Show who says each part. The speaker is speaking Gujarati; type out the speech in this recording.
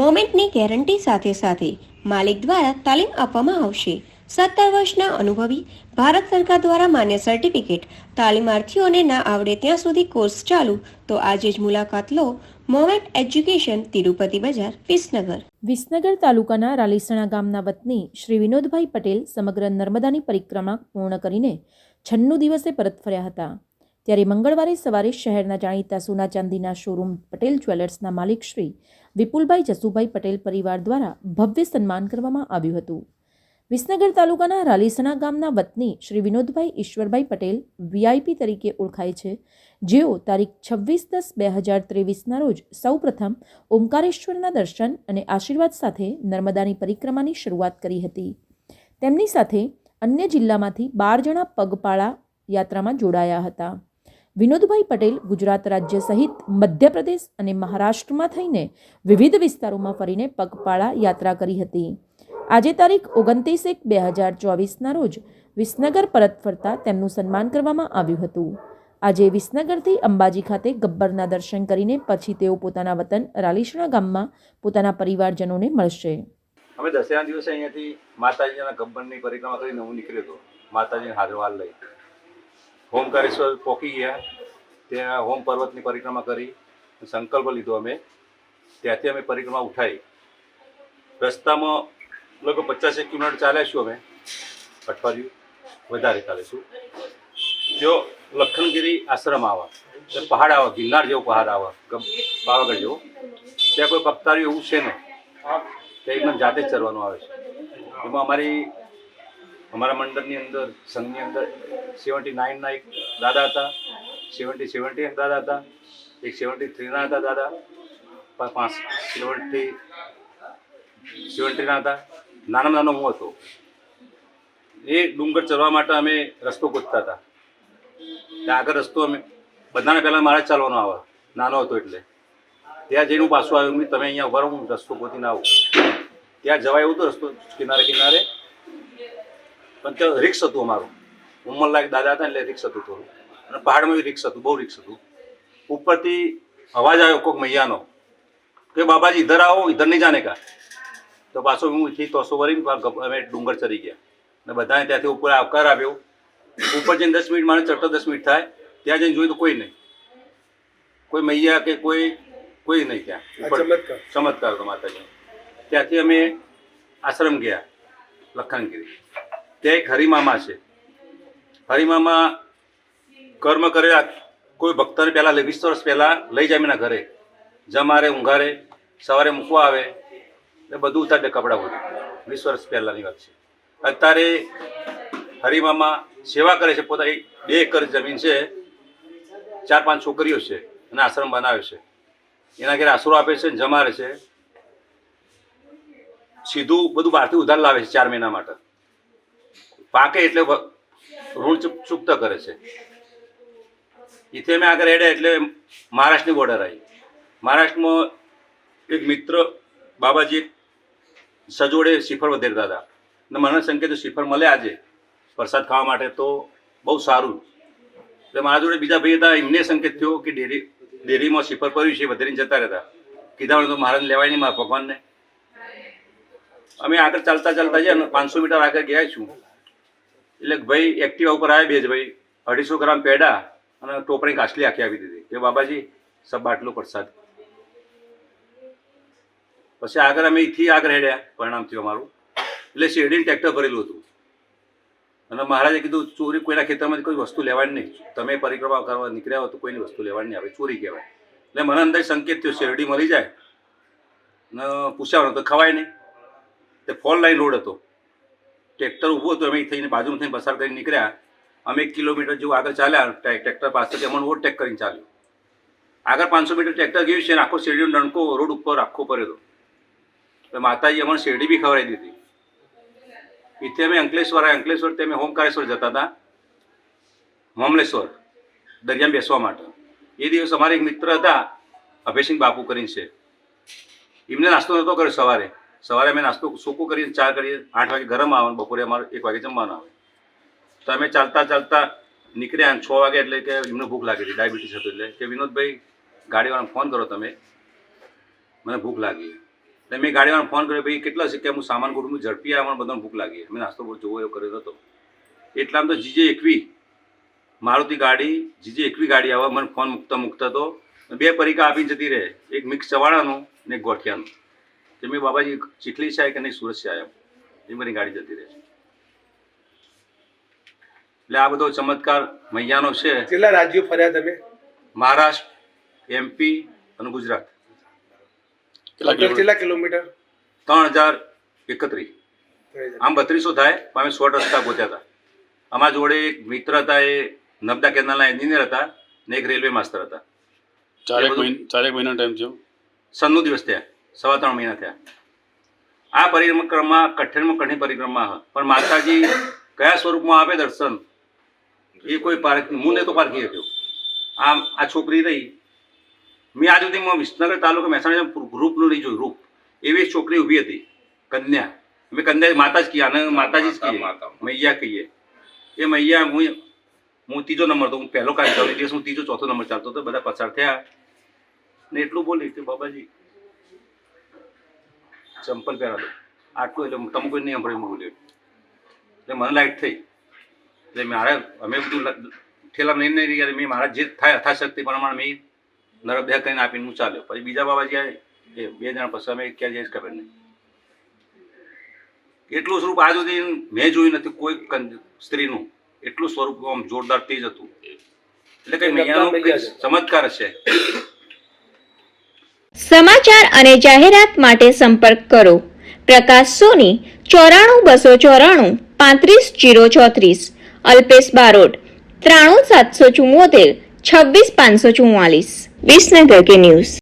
Speaker 1: મોમેન્ટની ગેરંટી સાથે સાથે માલિક દ્વારા તાલીમ આપવામાં આવશે. સત્તર વર્ષના અનુભવી ભારત સરકાર દ્વારા માન્ય સર્ટિફિકેટ. તાલીમાર્થીઓને ના આવડે ત્યાં સુધી કોર્સ ચાલુ. તો આજે જ મુલાકાત લો મોમેન્ટ એજ્યુકેશન તિરુપતિ બજાર, વિસનગર.
Speaker 2: વિસનગર તાલુકાના રાલીસણા ગામના વતની શ્રી વિનોદભાઈ પટેલ સમગ્ર નર્મદાની પરિક્રમા પૂર્ણ કરીને છન્નું દિવસે પરત ફર્યા હતા. ત્યારે મંગળવારે સવારે શહેરના જાણીતા સોના ચાંદીના શોરૂમ પટેલ જ્વેલર્સના માલિક શ્રી વિપુલભાઈ જસુભાઈ પટેલ પરિવાર દ્વારા ભવ્ય સન્માન કરવામાં આવ્યું હતું. વિસનગર તાલુકાના રાલીસણા ગામના વતની શ્રી વિનોદભાઈ ઈશ્વરભાઈ પટેલ વીઆઈપી તરીકે ઓળખાય છે, જેઓ તારીખ છવ્વીસ દસ બે હજાર ત્રેવીસના રોજ સૌપ્રથમ ઓમકારેશ્વરના દર્શન અને આશીર્વાદ સાથે નર્મદાની પરિક્રમાની શરૂઆત કરી હતી. તેમની સાથે અન્ય જિલ્લામાંથી બાર જણા પગપાળા યાત્રામાં જોડાયા હતા. વિનોદભાઈ પટેલ ગુજરાત રાજ્ય સહિત મધ્યપ્રદેશ અને મહારાષ્ટ્રમાં થઈને વિવિધ વિસ્તારોમાં ફરીને પગપાળા યાત્રા કરી હતી. આજે તારીખ ઓગણત્રીસ એક બે હજાર ચોવીસના રોજ વિસનગર પરત ફરતા તેમનું સન્માન કરવામાં આવ્યું હતું. આજે વિસનગરથી અંબાજી ખાતે ગબ્બરના દર્શન કરીને પછી તેઓ પોતાના વતન રાલીશણા ગામમાં પોતાના પરિવારજનોને મળશે.
Speaker 3: અમે દસેરા દિવસે અહીંયાથી માતાજીના ગબ્બરની પરિક્રમા કરીને હું નીકળ્યો હતો. માતાજીને હાજરવાલ લઈ. હોમકારેશ્વર પોકી ગયા. ત્યાં હોમ પર્વતની પરિક્રમા કરી. સંકલ્પ લીધો અમે. ત્યાંથી અમે પરિક્રમા ઉઠાવી. રસ્તામાં લગભગ પચાસેક કિલોમીટર ચાલ્યા છું અમે. અઠવાડિયું વધારે ચાલીશું જો લખનગીરી આશ્રમ આવા પહાડ આવા, ગિરનાર જેવો પહાડ આવા પાવાગઢ જેવો, ત્યાં કોઈ પગતાર્યું એવું છે નહીં. તે એકદમ જાતે જ ચરવાનું આવે છે. એમાં અમારી, અમારા મંડળની અંદર, સંઘની અંદર સેવન્ટી નાઇનના એક દાદા હતા સેવન્ટી સેવન્ટી દાદા હતા, એક સેવન્ટી થ્રીના હતા દાદા પાંચ સેવન્ટી સેવન્ટીના હતા. નાનામાં નાનો હું હતો. એ ડુંગર ચડવા માટે અમે રસ્તો ગોતતા હતા. ત્યાં આગળ રસ્તો અમે, બધાને પહેલાં મારે ચાલવાનો આવે. નાનો હતો એટલે. ત્યાં જઈને હું પાછું આવ્યું તમે અહીંયા ઊભા હું રસ્તો ગોતીને આવું. ત્યાં જવાય એવું તો રસ્તો કિનારે કિનારે. પણ ત્યાં રિક્સ હતું અમારું. ઉંમરલાયક દાદા હતા એટલે રિક્ષ હતું થોડું અને પહાડમાં બી રિક્સ હતું, બહુ રિક્સ હતું. ઉપરથી અવાજ આવ્યો કોઈક મૈયાનો કે, બાબાજી ઇધર આવો ઇધર નહીં જાને કા તો પાછો હું થી તોસો વળીને અમે ડુંગર ચડી ગયા. અને બધાને ત્યાંથી ઉપર આવકાર આવ્યો. ઉપર જઈને દસ મિનિટ મારે ચડતો દસ મિનિટ થાય. ત્યાં જઈને જોયું તો કોઈ નહીં. કોઈ મૈયા કે કોઈ કોઈ નહીં ત્યાં. ચમત્કાર. હતો માતાજી ત્યાંથી અમે આશ્રમ ગયા લખનગીરી. ત્યાં એક હરિમામા છે. હરિમામા કર્મ કરેલા કોઈ ભક્તને પહેલાં વીસ વર્ષ પહેલાં લઈ જાય એમના ઘરે. જમારે ઊંઘારે સવારે મૂકવા આવે એ બધું ઉતાર દે કપડાં બધું વીસ વર્ષ પહેલાંની વાત છે. અત્યારે હરિમામા સેવા કરે છે, પોતાની બે એકર જમીન છે, ચાર પાંચ છોકરીઓ છે અને આશ્રમ બનાવે છે. એના ઘેર આશરો આપે છે ને જમારે છે. સીધું બધું બહારથી ઉધાર લાવે છે ચાર મહિના માટે. પાકે એટલે ઋણ ચૂક- ચૂકતા કરે છે. ઇથે અમે આગળ હેડ્યા એટલે મહારાષ્ટ્રની બોર્ડર આવી. મહારાષ્ટ્રમાં એક મિત્ર, બાબાજી સજોડે શ્રીફળ વધેરતા હતા અને મને સંકેત શ્રીફળ મળે આજે. પ્રસાદ ખાવા માટે તો બહુ સારું. એટલે મારા જોડે બીજા ભાઈ હતા, એમને સંકેત થયો કે ડેરી, ડેરીમાં શ્રીફળ પડ્યું છે, વધેરીને જતા રહેતા. કીધા તો મહારાજ લેવાય નહીં મારા ભગવાનને. અમે આગળ ચાલતા ચાલતા જઈએ પાંચસો મીટર આગળ ગયા છું. એટલે ભાઈ એક્ટિવા ઉપર આવ્યા બે જ ભાઈ. અઢીસો ગ્રામ પેડા અને ટોપણી કાચલી આખી આપી દીધી. કે બાબાજી, સબ બાટલો પ્રસાદ પછી આગળ અમે અહીંથી આગળ હેડ્યા, પરિણામ થયું અમારું. એટલે શેરડીને ટ્રેક્ટર ભરેલું હતું. અને મહારાજે કીધું, ચોરી કોઈના ખેતરમાં કોઈ વસ્તુ લેવાની નહીં. તમે પરિક્રમા કરવા નીકળ્યા હો તો કોઈની વસ્તુ લેવાની નહીં આવે ચોરી કહેવાય. એટલે મને અંદર સંકેત થયો, શેરડી મળી જાય. ને પૂછાવાનું તો ખવાય નહીં. તે ફોર લાઈન રોડ હતો. ટ્રેક્ટર ઊભું હતું, અમે થઈને બાજુમાં થઈને પસાર કરીને નીકળ્યા. અમે એક કિલોમીટર જેવું આગળ ચાલ્યા ટ્રે- ટ્રેક્ટર પાસેથી અમને ઓવરટેક કરીને ચાલ્યું. આગળ પાંચસો મીટર ટ્રેક્ટર ગયું છે અને આખો શેરડીનો ડંકો રોડ ઉપર આખો પડ્યો હતો એટલે માતાજી અમને શેરડી બી ખવડાવી દીધી. એથી અમે અંકલેશ્વર આવ્યા. અંકલેશ્વરથી અમે હોમકારેશ્વર જતા હતા. મમલેશ્વર દરિયામાં બેસવા માટે. એ દિવસ અમારે એક મિત્ર હતા, અભયસિંહ બાપુ કરીને છે. એમને નાસ્તો નહોતો કર્યો સવારે. સવારે અમે નાસ્તો સૂકો કરીને ચા કરીએ. આઠ વાગે ગરમ આવે બપોરે અમારે એક વાગે જમવાનું આવે. તો અમે ચાલતા ચાલતા નીકળ્યા છ વાગે એટલે કે એમને ભૂખ લાગી હતી, ડાયાબિટીસ હતું એટલે કે વિનોદભાઈ ગાડીવાળાને ફોન કરો તમે. મને ભૂખ લાગી. એટલે મેં ગાડીવાળાને ફોન કર્યો ભાઈ કેટલા છે કે હું સામાન ગોઠવું? હું ઝડપી આવ્યા મને બધાને ભૂખ લાગી. મેં નાસ્તો બહુ જોવો એવો કર્યો હતો એટલામાં તો જીજે એકવી મારુતિ ગાડી જીજે એકવી ગાડી આવે મને ફોન મૂકતા મૂકતા તો બે પરીકા આપીને જતી રહે. એક મિક્સ ચવાડાનું ને એક ગોઠિયાનું. કે મેં બાબાજી ચીખલી છે કે નહીં સુરત છે એમ એ મારી ગાડી જતી રહે. એટલે આ બધો ચમત્કાર મૈયાનો છે.
Speaker 4: કેટલા રાજ્યો ફર્યા તમે?
Speaker 3: મહારાષ્ટ્ર એમપી અને ગુજરાત.
Speaker 4: કેટલા કિલોમીટર?
Speaker 3: ત્રણ હજાર એકત્રીસ. આમ બત્રીસો થાય પણ અમે સો રસ્તા પહોંચ્યા હતા. અમારા જોડે એક મિત્ર હતા એ નર્મદા કેનાલના એન્જિનિયર હતા ને એક રેલવે માસ્ટર હતા.
Speaker 5: ચારેક મહિના ચારેક મહિના ટાઈમ થયો.
Speaker 3: સનનો દિવસ થયા સવા ત્રણ મહિના થયા. આ પરિક્રમા કઠિનમાં કઠિન પરિક્રમા હ. પણ માતાજી કયા સ્વરૂપમાં આપે દર્શન? એ કોઈ પાર્ક હું ને તો પારખી શક્યો. આમ આ છોકરી રહી મેં આજ સુધીમાં વિસનગર તાલુકા મહેસાણા ગ્રુપનું નહીં જોયું રૂપ. એવી છોકરી ઊભી હતી કન્યા. અમે કન્યા માતા જ કહીએ આને માતાજી જ કહીએ. મૈયા કહીએ. એ મૈયા હું હું ત્રીજો નંબર તો હું પહેલો કાર્ય ચાલુ દિવસ હું ત્રીજો ચોથો નંબર ચાલતો હતો બધા પસાર થયા. ને એટલું બોલી કે બાબાજી ચંપલ પહેરા દો આટલું એટલે તમે કોઈ નહીં સાંભળ્યું બોલ્યો. એટલે મને લાઈટ થઈ. એટલે મારે અમે બધું ઠેલા નહીં નહીં ગયા મેં મારા જે થાય યથાશક્તિ પ્રમાણે મેં નરબદા કરીને આપીને હું ચાલ્યો. પછી બીજા બાબાજી આવે એ બે જણા પછી અમે ક્યાં જઈશ ખબર નહીં. એટલું સ્વરૂપ આજ સુધી મેં જોયું નથી કોઈ સ્ત્રીનું. એટલું સ્વરૂપ આમ જોરદાર તેજ હતું. એટલે કઈ મૈયાનો ચમત્કાર છે
Speaker 6: સમાચાર અને જાહેરાત માટે સંપર્ક કરો. પ્રકાશ સોની ચોરાણું બસો ચોરાણું પાંત્રીસ જીરો ચોત્રીસ. અલ્પેશ બારોટ ત્રાણું સાતસો ચુમ્મોતેર છવ્વીસ પાંચસો ચુમ્માલીસ વિસનગર કે ન્યૂઝ